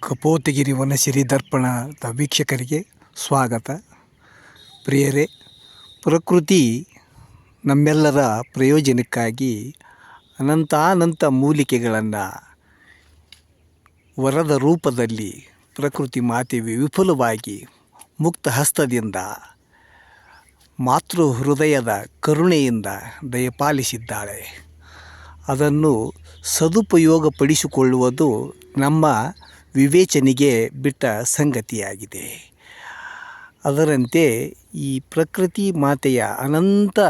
ಕಪೋತಗಿರಿ ವನಸಿರಿ ದರ್ಪಣದ ವೀಕ್ಷಕರಿಗೆ ಸ್ವಾಗತ. ಪ್ರಿಯರೇ, ಪ್ರಕೃತಿ ನಮ್ಮೆಲ್ಲರ ಪ್ರಯೋಜನಕ್ಕಾಗಿ ಅನಂತಾನಂತ ಮೂಲಿಕೆಗಳನ್ನು ವರದ ರೂಪದಲ್ಲಿ ಪ್ರಕೃತಿ ಮಾತೆ ವಿಫುಲವಾಗಿ ಮುಕ್ತ ಹಸ್ತದಿಂದ ಮಾತೃ ಹೃದಯದ ಕರುಣೆಯಿಂದ ದಯಪಾಲಿಸಿದ್ದಾಳೆ. ಅದನ್ನು ಸದುಪಯೋಗಪಡಿಸಿಕೊಳ್ಳುವುದು ನಮ್ಮ ವಿವೇಚನೆಗೆ ಬಿಟ್ಟ ಸಂಗತಿಯಾಗಿದೆ. ಅದರಂತೆ ಈ ಪ್ರಕೃತಿ ಮಾತೆಯ ಅನಂತ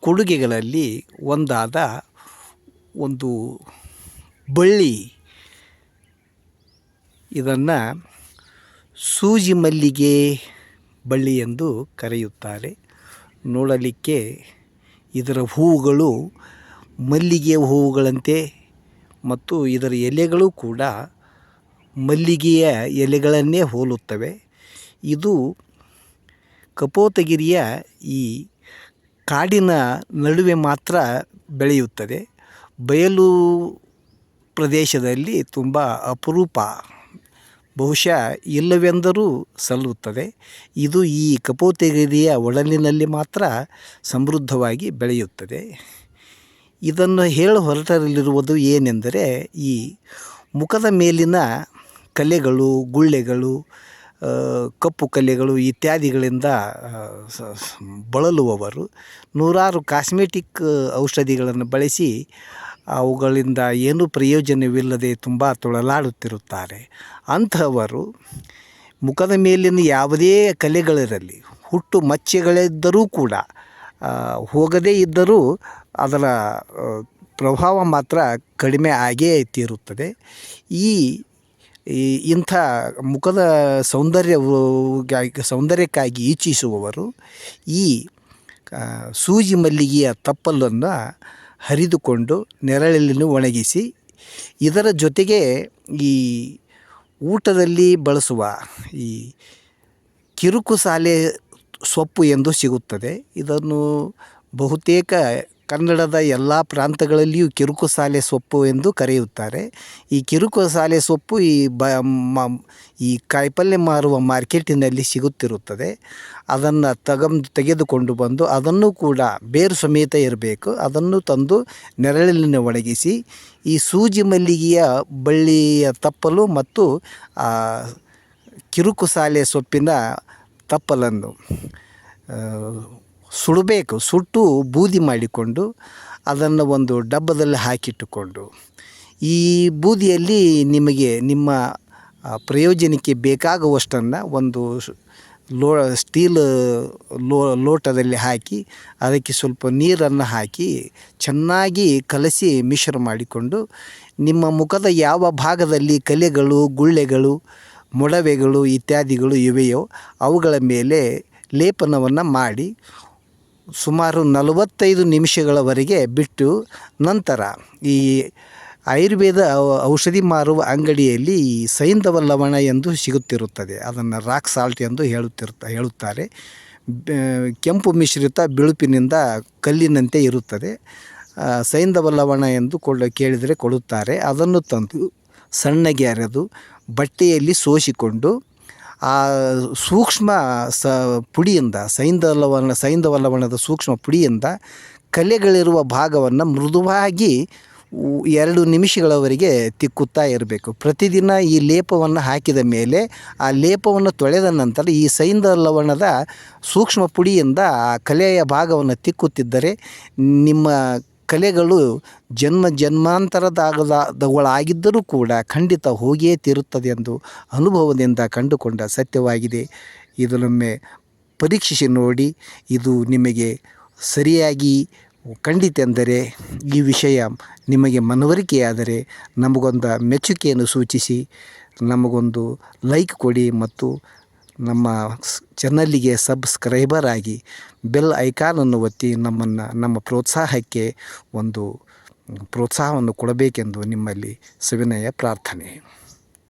ಕೊಡುಗೆಗಳಲ್ಲಿ ಒಂದಾದ ಒಂದು ಬಳ್ಳಿ. ಇದನ್ನು ಸೂಜಿ ಮಲ್ಲಿಗೆ ಬಳ್ಳಿ ಎಂದು ಕರೆಯುತ್ತಾರೆ. ನೋಡಲಿಕ್ಕೆ ಇದರ ಹೂವುಗಳು ಮಲ್ಲಿಗೆಯ ಹೂವುಗಳಂತೆ ಮತ್ತು ಇದರ ಎಲೆಗಳು ಕೂಡ ಮಲ್ಲಿಗೆಯ ಎಲೆಗಳನ್ನೇ ಹೋಲುತ್ತವೆ. ಇದು ಕಪೋತಗಿರಿಯ ಈ ಕಾಡಿನ ನಡುವೆ ಮಾತ್ರ ಬೆಳೆಯುತ್ತದೆ. ಬಯಲು ಪ್ರದೇಶದಲ್ಲಿ ತುಂಬ ಅಪರೂಪ, ಬಹುಶಃ ಇಲ್ಲವೆಂದರೂ ಸಲ್ಲುತ್ತದೆ. ಇದು ಈ ಕಪೋತಗಿರಿಯ ಒಡಲಿನಲ್ಲಿ ಮಾತ್ರ ಸಮೃದ್ಧವಾಗಿ ಬೆಳೆಯುತ್ತದೆ. ಇದನ್ನು ಹೇಳ ಹೊರಟರಲ್ಲಿರುವುದು ಏನೆಂದರೆ, ಈ ಮುಖದ ಮೇಲಿನ ಕಲೆಗಳು, ಗುಳ್ಳೆಗಳು ಕಪ್ಪು ಕಲೆಗಳು ಇತ್ಯಾದಿಗಳಿಂದ ಬಳಲುವವರು. ನೂರಾರು ಕಾಸ್ಮೆಟಿಕ್ ಔಷಧಿಗಳನ್ನು ಬಳಸಿ ಅವುಗಳಿಂದ ಏನೂ ಪ್ರಯೋಜನವಿಲ್ಲದೆ ತುಂಬ ತೊಳಲಾಡುತ್ತಿರುತ್ತಾರೆ. ಅಂಥವರು ಮುಖದ ಮೇಲಿನ ಯಾವುದೇ ಕಲೆಗಳಿರಲಿ, ಹುಟ್ಟು ಮಚ್ಚೆಗಳಿದ್ದರೂ ಕೂಡ ಹೋಗದೇ ಇದ್ದರೂ ಅದರ ಪ್ರಭಾವ ಮಾತ್ರ ಕಡಿಮೆ ಆಗೇ ತೀರುತ್ತದೆ. ಈ ಇಂಥ ಮುಖದ ಸೌಂದರ್ಯ ಸೌಂದರ್ಯಕ್ಕಾಗಿ ಇಚ್ಛಿಸುವವರು ಈ ಸೂಜಿ ಮಲ್ಲಿಗೆಯ ತಪ್ಪಲನ್ನು ಹರಿದುಕೊಂಡು ನೆರಳಲ್ಲಿ ಒಣಗಿಸಿ, ಇದರ ಜೊತೆಗೆ ಈ ಊಟದಲ್ಲಿ ಬಳಸುವ ಈ ಕಿರುಕುಸಾಲೆ ಸೊಪ್ಪು ಎಂದು ಸಿಗುತ್ತದೆ. ಇದನ್ನು ಬಹುತೇಕ ಕನ್ನಡದ ಎಲ್ಲ ಪ್ರಾಂತಗಳಲ್ಲಿಯೂ ಕಿರುಕುಸಾಲೆ ಸೊಪ್ಪು ಎಂದು ಕರೆಯುತ್ತಾರೆ. ಈ ಕಿರುಕುಸಾಲೆ ಸೊಪ್ಪು ಈ ಬ ಈ ಕಾಯಿಪಲ್ಯ ಮಾರುವ ಮಾರ್ಕೆಟಿನಲ್ಲಿ ಸಿಗುತ್ತಿರುತ್ತದೆ. ಅದನ್ನು ತಗಂದು ತೆಗೆದುಕೊಂಡು ಬಂದು ಅದನ್ನು ಕೂಡ ಬೇರು ಸಮೇತ ಇರಬೇಕು. ಅದನ್ನು ತಂದು ನೆರಳಲ್ಲಿ ಒಣಗಿಸಿ ಈ ಸೂಜಿ ಮಲ್ಲಿಗೆಯ ಬಳ್ಳಿಯ ತಪ್ಪಲು ಮತ್ತು ಕಿರುಕುಸಾಲೆ ಸೊಪ್ಪಿನ ತಪ್ಪಲನ್ನು ಸುಡಬೇಕು, ಸುಟ್ಟು ಬೂದಿ ಮಾಡಿಕೊಂಡು ಅದನ್ನು ಒಂದು ಡಬ್ಬದಲ್ಲಿ ಹಾಕಿಟ್ಟುಕೊಂಡು, ಈ ಬೂದಿಯಲ್ಲಿ ನಿಮಗೆ ನಿಮ್ಮ ಪ್ರಯೋಜನಕ್ಕೆ ಬೇಕಾಗುವಷ್ಟನ್ನು ಒಂದು ಲೋ, ಸ್ಟೀಲ್ ಲೋ, ಲೋಟದಲ್ಲಿ ಹಾಕಿ, ಅದಕ್ಕೆ ಸ್ವಲ್ಪ ನೀರನ್ನು ಹಾಕಿ ಚೆನ್ನಾಗಿ ಕಲಸಿ ಮಿಶ್ರ ಮಾಡಿಕೊಂಡು, ನಿಮ್ಮ ಮುಖದ ಯಾವ ಭಾಗದಲ್ಲಿ ಕಲೆಗಳು, ಗುಳ್ಳೆಗಳು, ಮೊಡವೆಗಳು ಇತ್ಯಾದಿಗಳು ಇವೆಯೋ ಅವುಗಳ ಮೇಲೆ ಲೇಪನವನ್ನು ಮಾಡಿ ಸುಮಾರು ನಲವತ್ತೈದು ನಿಮಿಷಗಳವರೆಗೆ ಬಿಟ್ಟು ನಂತರ ಈ ಆಯುರ್ವೇದ ಔಷಧಿ ಮಾರುವ ಅಂಗಡಿಯಲ್ಲಿ ಈ ಸೈಂಧವ ಲವಣ ಎಂದು ಸಿಗುತ್ತಿರುತ್ತದೆ. ಅದನ್ನು ರಾಕ್ ಸಾಲ್ಟ್ ಎಂದು ಹೇಳುತ್ತಿರುತ್ತ ಹೇಳುತ್ತಾರೆ. ಕೆಂಪು ಮಿಶ್ರಿತ ಬಿಳುಪಿನಿಂದ ಕಲ್ಲಿನಂತೆ ಇರುತ್ತದೆ. ಸೈಂಧವ ಲವಣ ಎಂದು ಕೊಳ್ಳ ಕೇಳಿದರೆ ಕೊಡುತ್ತಾರೆ. ಅದನ್ನು ತಂದು ಸಣ್ಣಗೆ ಅರೆದು ಬಟ್ಟೆಯಲ್ಲಿ ಸೋಸಿಕೊಂಡು ಆ ಸೂಕ್ಷ್ಮ ಸ ಪುಡಿಯಿಂದ ಸೈಂಧವಲವಣ ಸೈಂಧವಲವಣದ ಸೂಕ್ಷ್ಮ ಪುಡಿಯಿಂದ ಕಲೆಗಳಿರುವ ಭಾಗವನ್ನು ಮೃದುವಾಗಿ ಎರಡು ನಿಮಿಷಗಳವರೆಗೆ ತಿಕ್ಕುತ್ತಾ ಇರಬೇಕು. ಪ್ರತಿದಿನ ಈ ಲೇಪವನ್ನು ಹಾಕಿದ ಮೇಲೆ ಆ ಲೇಪವನ್ನು ತೊಳೆದ ನಂತರ ಈ ಸೈಂಧ ಲವಣದ ಸೂಕ್ಷ್ಮ ಪುಡಿಯಿಂದ ಆ ಕಲೆಯ ಭಾಗವನ್ನು ತಿಕ್ಕುತ್ತಿದ್ದರೆ ನಿಮ್ಮ ಕಲೆಗಳು ಜನ್ಮ ಜನ್ಮಾಂತರದಾಗದವುಗಳಾಗಿದ್ದರೂ ಕೂಡ ಖಂಡಿತ ಹೋಗಿಯೇ ತೀರುತ್ತದೆ ಎಂದು ಅನುಭವದಿಂದ ಕಂಡುಕೊಂಡ ಸತ್ಯವಾಗಿದೆ. ಇದನ್ನೊಮ್ಮೆ ಪರೀಕ್ಷಿಸಿ ನೋಡಿ, ಇದು ನಿಮಗೆ ಸರಿಯಾಗಿ ಕಂಡಿತೆಂದರೆ ಈ ವಿಷಯ ನಿಮಗೆ ಮನವರಿಕೆಯಾದರೆ ನಮಗೊಂದು ಮೆಚ್ಚುಗೆಯನ್ನು ಸೂಚಿಸಿ, ನಮಗೊಂದು ಲೈಕ್ ಕೊಡಿ ಮತ್ತು ನಮ್ಮ ಚಾನಲ್ಲಿಗೆ ಸಬ್ಸ್ಕ್ರೈಬರ್ ಆಗಿ ಬೆಲ್ ಐಕಾನನ್ನು ಒತ್ತಿ ನಮ್ಮನ್ನು, ನಮ್ಮ ಪ್ರೋತ್ಸಾಹಕ್ಕೆ ಒಂದು, ಪ್ರೋತ್ಸಾಹವನ್ನು ಕೊಡಬೇಕೆಂದು ನಿಮ್ಮಲ್ಲಿ ಸವಿನಯ ಪ್ರಾರ್ಥನೆ.